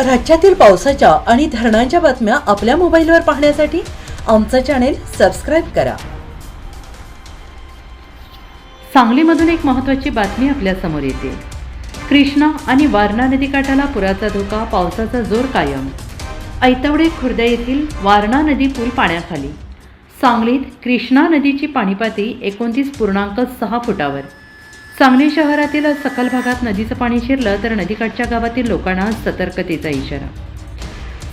राज्यातील पावसाच्या आणि धरणांच्या बातम्या आपल्या मोबाईलवर पाहण्यासाठी आमचं चॅनेल सबस्क्राईब करा. सांगलीमधून एक महत्त्वाची बातमी आपल्यासमोर येते. कृष्णा आणि वारणा नदीकाठाला पुराचा धोका पावसाचा जोर कायम. ऐतवडे खुर्द येथील वारणा नदी पूल पाण्याखाली. सांगलीत कृष्णा नदीची पाणीपाती एकोणतीस पूर्णांक सहा फुटावर. सांगली शहरातील सखल भागात नदीचं पाणी शिरलं तर नदीकाठच्या गावातील लोकांना सतर्कतेचा इशारा.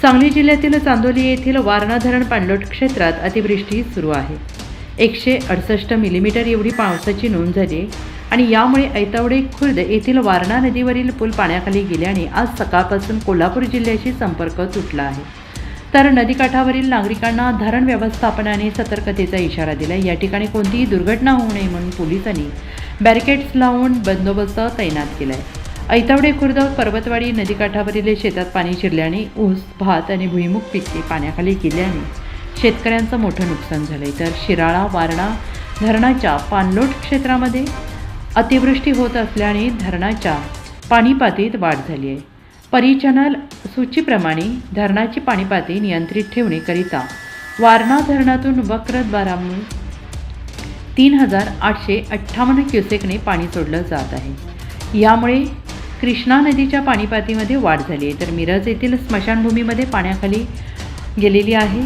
सांगली जिल्ह्यातील चांदोली येथील वारणा धरण पाणलोट क्षेत्रात अतिवृष्टी सुरू आहे. एकशे अडसष्ट मिलीमीटर एवढी पावसाची नोंद झाली आणि यामुळे ऐतावडे खुर्द येथील वारणा नदीवरील पूल पाण्याखाली गेल्याने आज सकाळपासून कोल्हापूर जिल्ह्याशी संपर्क तुटला आहे. तर नदीकाठावरील नागरिकांना धरण व्यवस्थापनाने सतर्कतेचा इशारा दिला या ठिकाणी कोणतीही दुर्घटना होऊ नये म्हणून पोलिसांनी बॅरिकेड्स लावून बंदोबस्त तैनात केला आहे ऐतावडे खुर्द पर्वतवाडी नदीकाठावरील शेतात पाणी शिरल्याने ऊस भात आणि भुईमुग पिके पाण्याखाली गेल्याने शेतकऱ्यांचं मोठं नुकसान झालंय. तर शिराळा वारणा धरणाच्या पाणलोट क्षेत्रामध्ये अतिवृष्टी होत असल्याने धरणाच्या पाणीपातीत वाढ झाली आहे. परिचनल सूचीप्रमाणे धरणाची पाणीपाती नियंत्रित ठेवण्याकरिता वारणा धरणातून वक्रद्वारामुळे तीन हजार आठशे अठ्ठावन्न क्युसेकने पाणी सोडलं जात आहे. यामुळे कृष्णा नदीच्या पाणीपातीमध्ये वाढ झाली आहे. तर मिरज येथील स्मशानभूमीमध्ये पाण्याखाली गेलेली आहे.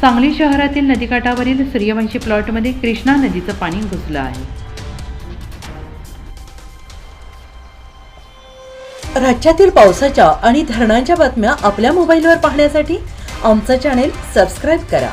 सांगली शहरातील नदीकाठावरील सूर्यवंशी प्लॉटमध्ये कृष्णा नदीचं पाणी घुसलं आहे. राज्यातील पावसाच्या आणि धरणांच्या बातम्या आपल्या मोबाईलवर पाहण्यासाठी आमचं चॅनेल सबस्क्राईब करा.